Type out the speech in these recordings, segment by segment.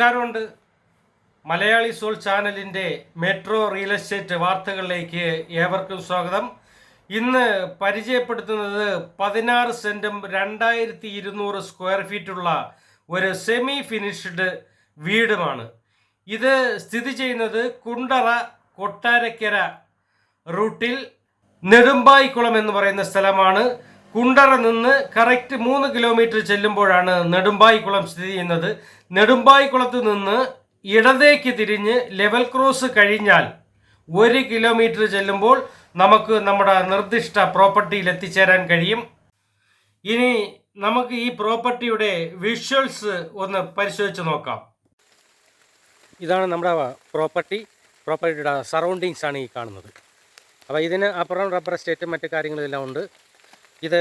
നമസ്കാരമുണ്ട് മലയാളി സോൾ ചാനലിന്റെ metro real estate വാർത്തകളിലേക്ക് ഏവർക്കും സ്വാഗതം. ഇന്ന് പരിചയപ്പെടുത്തുന്നത് പതിനാറ് സെന്റും രണ്ടായിരത്തി ഇരുന്നൂറ് സ്ക്വയർ ഫീറ്റുള്ള ഒരു സെമി ഫിനിഷ്ഡ് വീടുമാണ്. ഇത് സ്ഥിതി ചെയ്യുന്നത് കുണ്ടറ കൊട്ടാരക്കര റൂട്ടിൽ നെടുമ്പായിക്കുളം എന്ന് പറയുന്ന സ്ഥലമാണ്. കുണ്ടറ നിന്ന് കറക്റ്റ് മൂന്ന് കിലോമീറ്റർ ചെല്ലുമ്പോഴാണ് നെടുമ്പായിക്കുളം സ്ഥിതി ചെയ്യുന്നത്. നെടുമ്പായിക്കുളത്ത് നിന്ന് ഇടതേക്ക് തിരിഞ്ഞ് ലെവൽ ക്രോസ് കഴിഞ്ഞാൽ ഒരു കിലോമീറ്റർ ചെല്ലുമ്പോൾ നമുക്ക് നമ്മുടെ നിർദ്ദിഷ്ട പ്രോപ്പർട്ടിയിൽ എത്തിച്ചേരാൻ കഴിയും. ഇനി നമുക്ക് ഈ പ്രോപ്പർട്ടിയുടെ വിഷ്വൽസ് ഒന്ന് പരിശോധിച്ച് നോക്കാം. ഇതാണ് നമ്മുടെ പ്രോപ്പർട്ടി. പ്രോപ്പർട്ടിയുടെ സറൗണ്ടിങ്സ് ആണ് ഈ കാണുന്നത്. അപ്പോൾ ഇതിന് അപ്പുറം റബ്ബർ എസ്റ്റേറ്റും മറ്റു കാര്യങ്ങളെല്ലാം ഉണ്ട്. ഇത്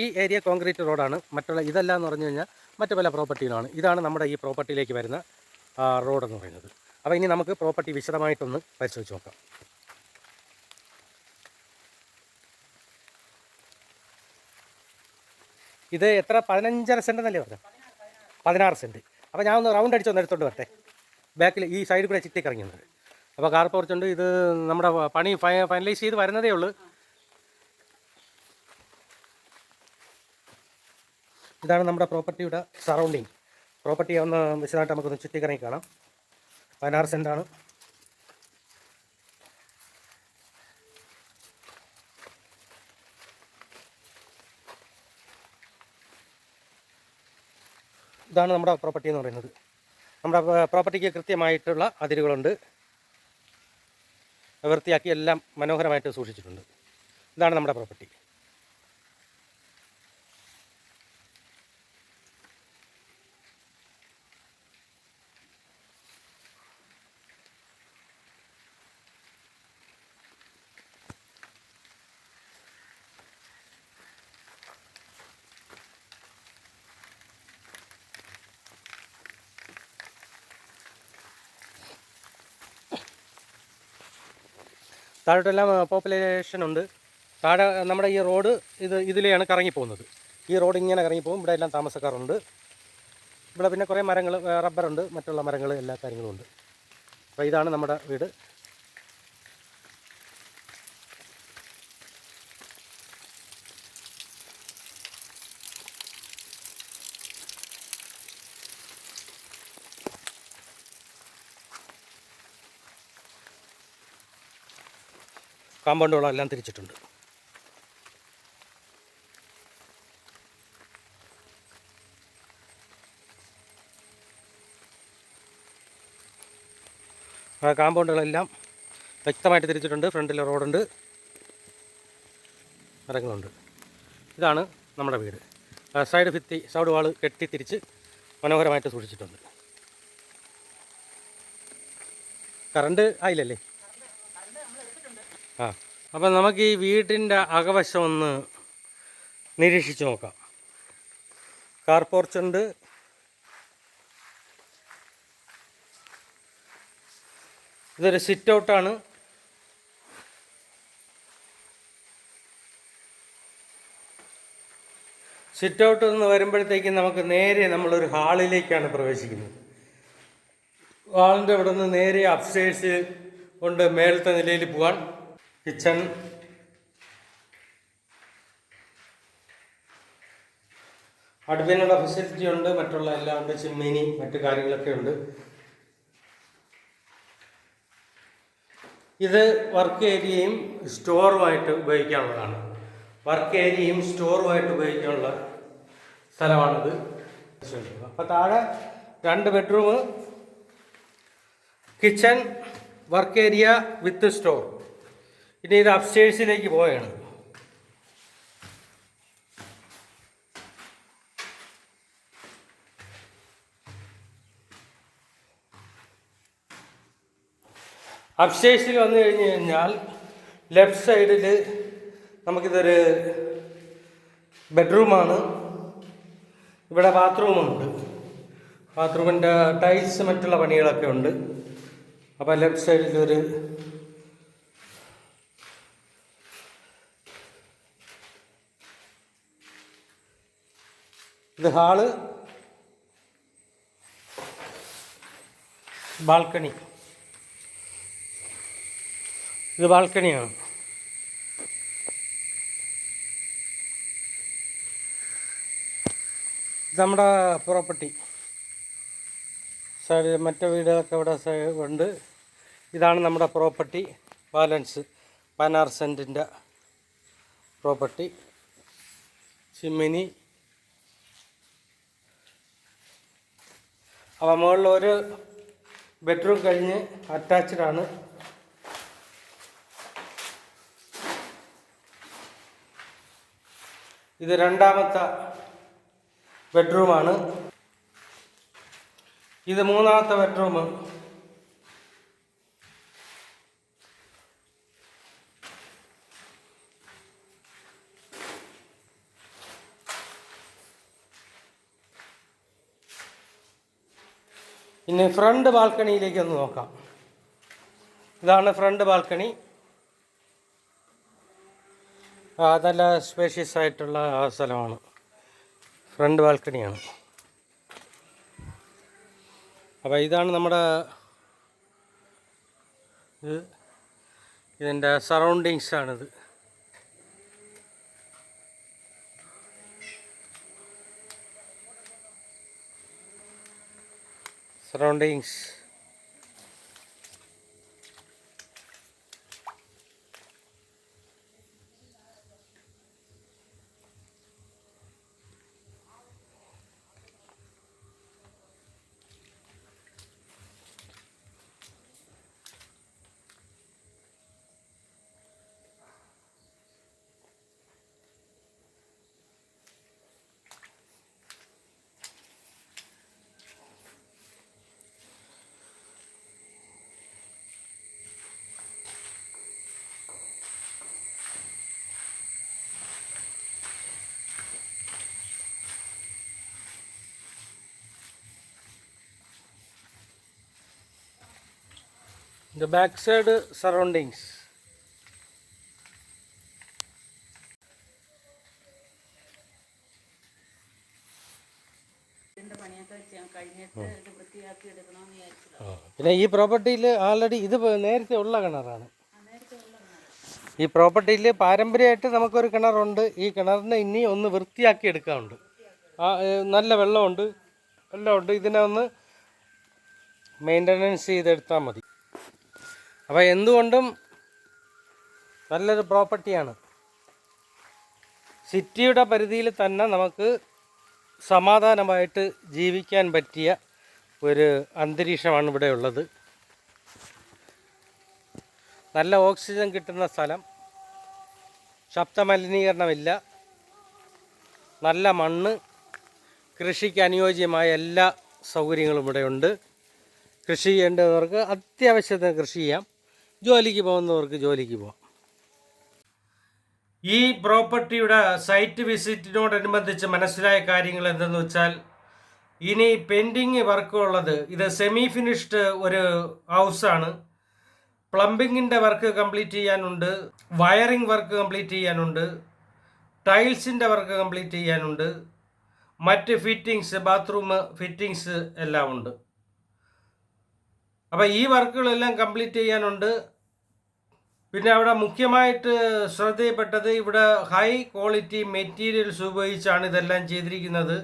ഈ ഏരിയ കോൺക്രീറ്റ് റോഡാണ്. മറ്റുള്ള ഇതെല്ലാം എന്ന് പറഞ്ഞു കഴിഞ്ഞാൽ മറ്റു പല പ്രോപ്പർട്ടികളാണ്. ഇതാണ് നമ്മുടെ ഈ പ്രോപ്പർട്ടിയിലേക്ക് വരുന്ന റോഡ് എന്ന് പറയുന്നത്. അപ്പോൾ ഇനി നമുക്ക് പ്രോപ്പർട്ടി വിശദമായിട്ടൊന്ന് പരിശോധിച്ച് നോക്കാം. ഇത് എത്ര? പതിനഞ്ചര സെന്റ് എന്നല്ലേ പറഞ്ഞു? പതിനാറ് സെന്റ്. അപ്പോൾ ഞാൻ ഒന്ന് റൗണ്ട് അടിച്ച് ഒന്ന് എടുത്തോണ്ട് വരട്ടെ. ബാക്കിൽ ഈ സൈഡിൽ കൂടെ ചിറ്റേക്ക് ഇറങ്ങിയത് അപ്പോൾ കാർ പോർച്ചുണ്ട്. ഇത് നമ്മുടെ പണി ഫൈനലൈസ് ചെയ്ത് വരുന്നതേ ഉള്ളൂ. ഇതാണ് നമ്മുടെ പ്രോപ്പർട്ടിയുടെ സറൗണ്ടിങ്. പ്രോപ്പർട്ടി ഒന്ന് വിശദമായിട്ട് നമുക്കൊന്ന് ചുറ്റിക്കറങ്ങി കാണാം. പതിനാറ് സെന്റാണ് ഇതാണ് നമ്മുടെ പ്രോപ്പർട്ടി എന്ന് പറയുന്നത്. നമ്മുടെ പ്രോപ്പർട്ടിക്ക് കൃത്യമായിട്ടുള്ള അതിരുകളുണ്ട്. വൃത്തിയാക്കി എല്ലാം മനോഹരമായിട്ട് സൂക്ഷിച്ചിട്ടുണ്ട്. ഇതാണ് നമ്മുടെ പ്രോപ്പർട്ടി. താഴോട്ടെല്ലാം പോപ്പുലേഷൻ ഉണ്ട്. താഴെ നമ്മുടെ ഈ റോഡ് ഇത് ഇതിലെയാണ് കറങ്ങിപ്പോകുന്നത്. ഈ റോഡ് ഇങ്ങനെ കറങ്ങിപ്പോകും. ഇവിടെ എല്ലാം താമസക്കാറുണ്ട് ഇവിടെ പിന്നെ കുറേ മരങ്ങൾ റബ്ബറുണ്ട്. മറ്റുള്ള മരങ്ങൾ എല്ലാ കാര്യങ്ങളും ഉണ്ട്. അപ്പോൾ ഇതാണ് നമ്മുടെ വീട്. കാമ്പൗണ്ടുകളും എല്ലാം തിരിച്ചിട്ടുണ്ട്. ആ കാമ്പൗണ്ടുകളെല്ലാം വ്യക്തമായിട്ട് തിരിച്ചിട്ടുണ്ട്. ഫ്രണ്ടിൽ റോഡുണ്ട്. മരങ്ങളുണ്ട്. ഇതാണ് നമ്മുടെ വീട്. സൈഡ് ഭിത്തി സൗഡ് വാൾ കെട്ടി തിരിച്ച് മനോഹരമായിട്ട് സൂക്ഷിച്ചിട്ടുണ്ട്. കറണ്ട് ആയില്ലല്ലേ ആ. അപ്പം നമുക്ക് ഈ വീട്ടിന്റെ അകവശം ഒന്ന് നിരീക്ഷിച്ച് നോക്കാം. കാർ പോർച്ചുണ്ട് ഇതൊരു സിറ്റ് ഔട്ടാണ് സിറ്റ് ഔട്ട് എന്ന് വരുമ്പോഴത്തേക്കും നമുക്ക് നേരെ നമ്മളൊരു ഹാളിലേക്കാണ് പ്രവേശിക്കുന്നത്. ഹാളിന്റെ അവിടെ നിന്ന് നേരെ അപ്സ്റ്റേഴ്സ് കൊണ്ട് മേലത്തെ നിലയിൽ പോകാൻ കിച്ചൺ അടുപ്പിനുള്ള ഫെസിലിറ്റി ഉണ്ട് മറ്റുള്ള എല്ലാം ഉണ്ട് ചിമ്മിനി മറ്റു കാര്യങ്ങളൊക്കെ ഉണ്ട്. ഇത് വർക്ക് ഏരിയയും സ്റ്റോറുമായിട്ട് ഉപയോഗിക്കാനുള്ളതാണ് വർക്ക് ഏരിയയും സ്റ്റോറുമായിട്ട് ഉപയോഗിക്കാനുള്ള സ്ഥലമാണിത്. അപ്പോൾ താഴെ രണ്ട് bedroom kitchen work area with store ഇനി ഇത് അപ്സ്റ്റേഴ്സിലേക്ക് പോവുകയാണ് അപ്സ്റ്റേഴ്സിൽ വന്നു കഴിഞ്ഞ് കഴിഞ്ഞാൽ ലെഫ്റ്റ് സൈഡിൽ നമുക്കിതൊരു ബെഡ്റൂമാണ് ഇവിടെ ബാത്റൂമുണ്ട് ബാത്റൂമിന്റെ ടൈൽസ് മറ്റുള്ള പണികളൊക്കെ ഉണ്ട്. അപ്പോൾ ലെഫ്റ്റ് സൈഡിൽ ഇത് ഹാൾ. ബാൽക്കണി. ഇത് ബാൽക്കണിയാണ്. നമ്മുടെ പ്രോപ്പർട്ടി. സൈഡ് മറ്റു വീടുകളൊക്കെ ഇവിടെ ഉണ്ട്. ഇതാണ് നമ്മുടെ പ്രോപ്പർട്ടി. ബാലൻസ്. പതിനാറ് സെന്റിന്റെ പ്രോപ്പർട്ടി. ചിമ്മിനി. അപ്പോൾ മുകളിൽ ഒരു ബെഡ്റൂം കഴിഞ്ഞ് അറ്റാച്ച്ഡ് ആണ്. ഇത് രണ്ടാമത്തെ ബെഡ്റൂമാണ് ഇത് മൂന്നാമത്തെ ബെഡ്റൂം ഇനി ഫ്രണ്ട് ബാൽക്കണിയിലേക്ക് ഒന്ന് നോക്കാം. ഇതാണ് ഫ്രണ്ട് ബാൽക്കണി നല്ല സ്പേഷ്യസ് ആയിട്ടുള്ള സ്ഥലമാണ്. ഫ്രണ്ട് ബാൽക്കണിയാണ് അപ്പോൾ ഇതാണ് നമ്മുടെ ഇത് ഇതിന്റെ സറൗണ്ടിങ്സ് ആണിത് The back side surroundings. പിന്നെ ഈ പ്രോപ്പർട്ടിയിൽ ആൾറെഡി ഇത് നേരത്തെ ഉള്ള കിണറാണ്. ഈ പ്രോപ്പർട്ടിയിൽ പാരമ്പര്യമായിട്ട് നമുക്കൊരു കിണറുണ്ട്. ഈ കിണറിനെ ഇനി ഒന്ന് വൃത്തിയാക്കി എടുക്കാനുണ്ട്. നല്ല വെള്ളമുണ്ട്. എല്ലാം ഉണ്ട് ഇതിനെ ഒന്ന് മെയിന്റനൻസ് ചെയ്തെടുത്താൽ മതി. അപ്പോൾ എന്തുകൊണ്ടും നല്ലൊരു പ്രോപ്പർട്ടിയാണ്. സിറ്റിയുടെ പരിധിയിൽ തന്നെ നമുക്ക് സമാധാനമായിട്ട് ജീവിക്കാൻ പറ്റിയ ഒരു അന്തരീക്ഷമാണ് ഇവിടെ ഉള്ളത്. നല്ല ഓക്സിജൻ കിട്ടുന്ന സ്ഥലം. ശബ്ദമലിനീകരണമില്ല. നല്ല മണ്ണ്. കൃഷിക്ക് അനുയോജ്യമായ എല്ലാ സൗകര്യങ്ങളും ഇവിടെ ഉണ്ട്. കൃഷി ചെയ്യേണ്ടവർക്ക് അത്യാവശ്യത്തിന് കൃഷി ചെയ്യാം. ജോലിക്ക് പോകുന്നവർക്ക് ജോലിക്ക് പോകാം ഈ പ്രോപ്പർട്ടിയുടെ സൈറ്റ് വിസിറ്റിനോടനുബന്ധിച്ച് മനസ്സിലായ കാര്യങ്ങൾ എന്തെന്ന് വെച്ചാൽ ഇനി പെൻഡിങ് വർക്കുള്ളത് ഇത് സെമി ഫിനിഷ്ഡ് ഒരു ഹൗസാണ് പ്ലംബിങ്ങിന്റെ വർക്ക് കംപ്ലീറ്റ് ചെയ്യാനുണ്ട് വയറിംഗ് വർക്ക് കംപ്ലീറ്റ് ചെയ്യാനുണ്ട് ടൈൽസിന്റെ വർക്ക് കംപ്ലീറ്റ് ചെയ്യാനുണ്ട് മറ്റ് ഫിറ്റിങ്സ് ബാത്റൂം ഫിറ്റിങ്സ് എല്ലാം ഉണ്ട് അപ്പോൾ ഈ വർക്കുകളെല്ലാം കംപ്ലീറ്റ് ചെയ്യാനുണ്ട്. പിന്നെ അവിടെ മുഖ്യമായിട്ട് ശ്രദ്ധയിൽപ്പെട്ടത് ഇവിടെ ഹൈ ക്വാളിറ്റി മെറ്റീരിയൽസ് ഉപയോഗിച്ചാണ് ഇതെല്ലാം ചെയ്തിരിക്കുന്നത്.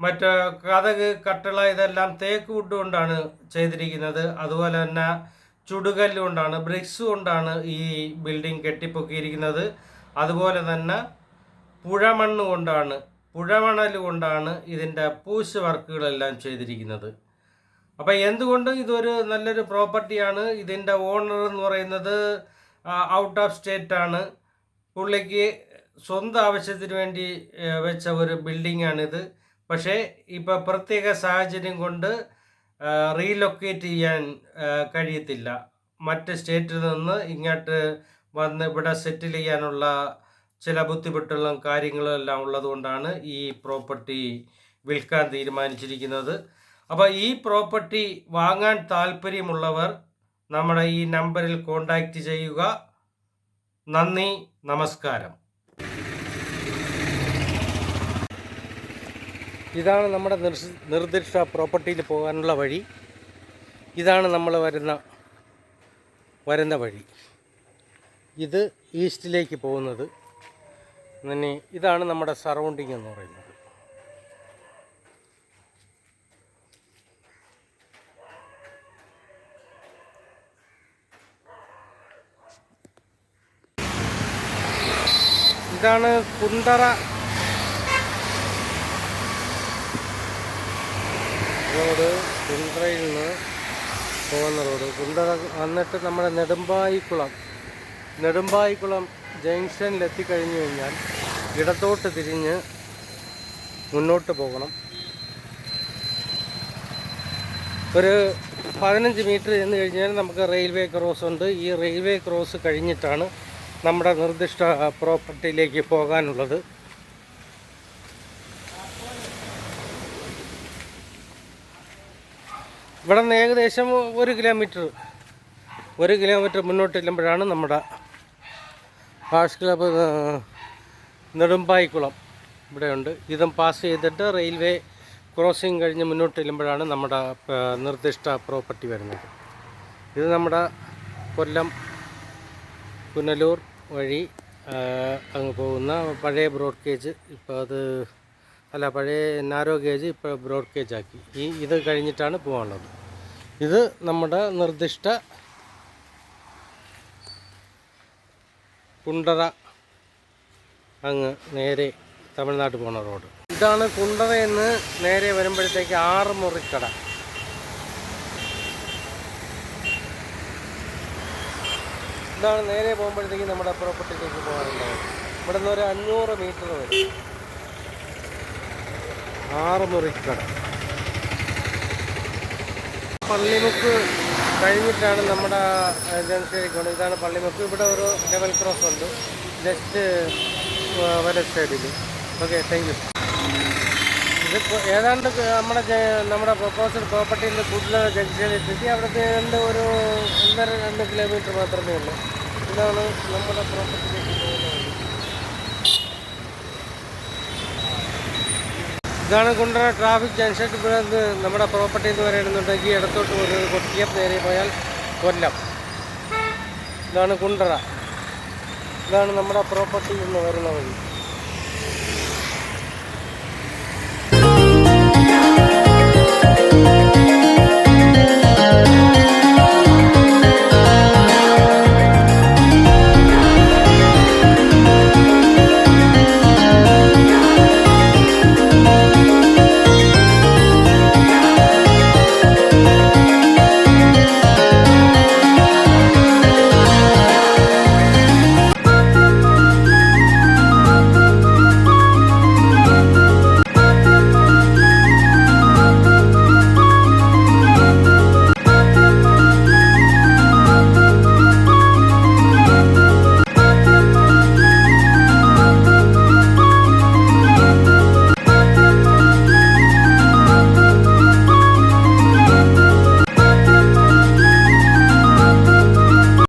മറ്റ് കഥക് കട്ടള ഇതെല്ലാം തേക്ക് വുഡ് കൊണ്ടാണ് ചെയ്തിരിക്കുന്നത്. അതുപോലെ തന്നെ ചുടുകല്ല് കൊണ്ടാണ് ബ്രിക്സ് കൊണ്ടാണ് ഈ ബിൽഡിംഗ് കെട്ടിപ്പൊക്കിയിരിക്കുന്നത്. അതുപോലെ തന്നെ പുഴമണ്ണ് കൊണ്ടാണ് പുഴമണൽ കൊണ്ടാണ് ഇതിന്റെ പൂശ് വർക്കുകളെല്ലാം ചെയ്തിരിക്കുന്നത്. അപ്പോൾ എന്തുകൊണ്ടും ഇതൊരു നല്ലൊരു പ്രോപ്പർട്ടിയാണ്. ഇതിന്റെ ഓണർ എന്ന് പറയുന്നത് ഔട്ട് ഓഫ് സ്റ്റേറ്റ് ആണ്. പുള്ളിക്ക് സ്വന്തം ആവശ്യത്തിന് വേണ്ടി വെച്ച ഒരു ബിൽഡിംഗ് ആണിത്. പക്ഷേ ഇപ്പോൾ പ്രത്യേക സാഹചര്യം കൊണ്ട് റീലൊക്കേറ്റ് ചെയ്യാൻ കഴിയത്തില്ല. മറ്റ് സ്റ്റേറ്റിൽ നിന്ന് ഇങ്ങോട്ട് വന്ന് ഇവിടെ സെറ്റിൽ ചെയ്യാനുള്ള ചില ബുദ്ധിമുട്ടുകളും കാര്യങ്ങളും എല്ലാം ഉള്ളതുകൊണ്ടാണ് ഈ പ്രോപ്പർട്ടി വിൽക്കാൻ തീരുമാനിച്ചിരിക്കുന്നത്. അപ്പോൾ ഈ പ്രോപ്പർട്ടി വാങ്ങാൻ താല്പര്യമുള്ളവർ നമ്മുടെ ഈ നമ്പറിൽ കോൺടാക്റ്റ് ചെയ്യുക. നന്ദി നമസ്കാരം. ഇതാണ് നമ്മുടെ നിർദ്ദിഷ്ട പ്രോപ്പർട്ടിയിൽ പോകാനുള്ള വഴി. ഇതാണ് നമ്മൾ വരുന്ന വരുന്ന വഴി. ഇത് ഈസ്റ്റിലേക്ക് പോകുന്നത്. പിന്നെ ഇതാണ് നമ്മുടെ സറൗണ്ടിങ് എന്ന് പറയുന്നത്. ഇതാണ് കുണ്ടറ റോഡ് കുണ്ടറയിൽ നിന്ന് പോകുന്ന റോഡ്. കുണ്ടറ വന്നിട്ട് നമ്മുടെ നെടുമ്പായിക്കുളം. നെടുമ്പായിക്കുളം ജംഗ്ഷനിൽ എത്തിക്കഴിഞ്ഞു കഴിഞ്ഞാൽ ഇടത്തോട്ട് തിരിഞ്ഞ് മുന്നോട്ട് പോകണം. ഒരു പതിനഞ്ച് മീറ്റർ ചെന്ന് കഴിഞ്ഞാൽ നമുക്ക് റെയിൽവേ ക്രോസ് ഉണ്ട്. ഈ റെയിൽവേ ക്രോസ് കഴിഞ്ഞിട്ടാണ് നമ്മുടെ നിർദ്ദിഷ്ട പ്രോപ്പർട്ടിയിലേക്ക് പോകാനുള്ളത്. ഇവിടെ നിന്ന് ഏകദേശം ഒരു കിലോമീറ്റർ ഒരു കിലോമീറ്റർ മുന്നോട്ട് ചെല്ലുമ്പോഴാണ് നമ്മുടെ ഹാഷ് ക്ലബ് നെടുമ്പായിക്കുളം ഇവിടെയുണ്ട് ഇതും പാസ് ചെയ്തിട്ട് റെയിൽവേ ക്രോസിംഗ് കഴിഞ്ഞ് മുന്നോട്ട് ചെല്ലുമ്പോഴാണ് നമ്മുടെ നിർദ്ദിഷ്ട പ്രോപ്പർട്ടി വരുന്നത്. ഇത് നമ്മുടെ കൊല്ലം പുനലൂർ വഴി അങ്ങ് പോകുന്ന പഴയ ബ്രോഡ് ഗേജ് ഇപ്പോൾ അത് അല്ല പഴയ നാരോ ഗേജ് ഇപ്പോൾ ബ്രോഡ് ഗേജ് ആക്കി ഈ ഇത് കഴിഞ്ഞിട്ടാണ് പോകാനുള്ളത് ഇത് നമ്മുടെ നിർദ്ദിഷ്ട കുണ്ടറ അങ്ങ് നേരെ തമിഴ്നാട് പോണ റോഡ്. ഇതാണ് കുണ്ടറയെന്ന് നേരെ വരുമ്പോഴത്തേക്ക് ആറ് മുറിക്കട ഇതാണ് നേരെ പോകുമ്പോഴത്തേക്ക് നമ്മുടെ പ്രോപ്പർട്ടിയിലേക്ക് പോകാനുള്ളത്? ഇവിടെ നിന്ന് ഒരു അഞ്ഞൂറ് മീറ്റർ വരും. ആറ് കട പള്ളിമുക്ക് കഴിഞ്ഞിട്ടാണ് നമ്മുടെ ജംഗ്ഷനിലേക്ക് പോകുന്നത് ഇതാണ് പള്ളിമുക്ക്. ഇവിടെ ഒരു ലെവൽ ക്രോസ് ഉണ്ട്. ജസ്റ്റ് വരെ സൈഡിൽ ഓക്കെ താങ്ക് യു ഇത് ഇപ്പൊ ഏതാണ്ട് നമ്മുടെ നമ്മുടെ പ്രപ്പോസൽ പ്രോപ്പർട്ടിയിൽ കൂടുതൽ ജംഗ്ഷനിൽ എത്തി അവിടുത്തെ ഏതാണ്ട് ഒരു ഒന്നര രണ്ട് കിലോമീറ്റർ മാത്രമേ ഉള്ളൂ. ഇതാണ് നമ്മുടെ വഴി ഇതാണ് കുണ്ടറ ട്രാഫിക് ജംഗ്ഷൻ നമ്മുടെ പ്രോപ്പർട്ടി എന്ന് പറയുന്നുണ്ടെങ്കിൽ ഇടത്തോട്ട് പോകുന്നത് കൊട്ടിയം നേരെ പോയാൽ കൊല്ലം. ഇതാണ് കുണ്ടറ ഇതാണ് നമ്മുടെ പ്രോപ്പർട്ടി എന്ന് വരുന്ന വഴി.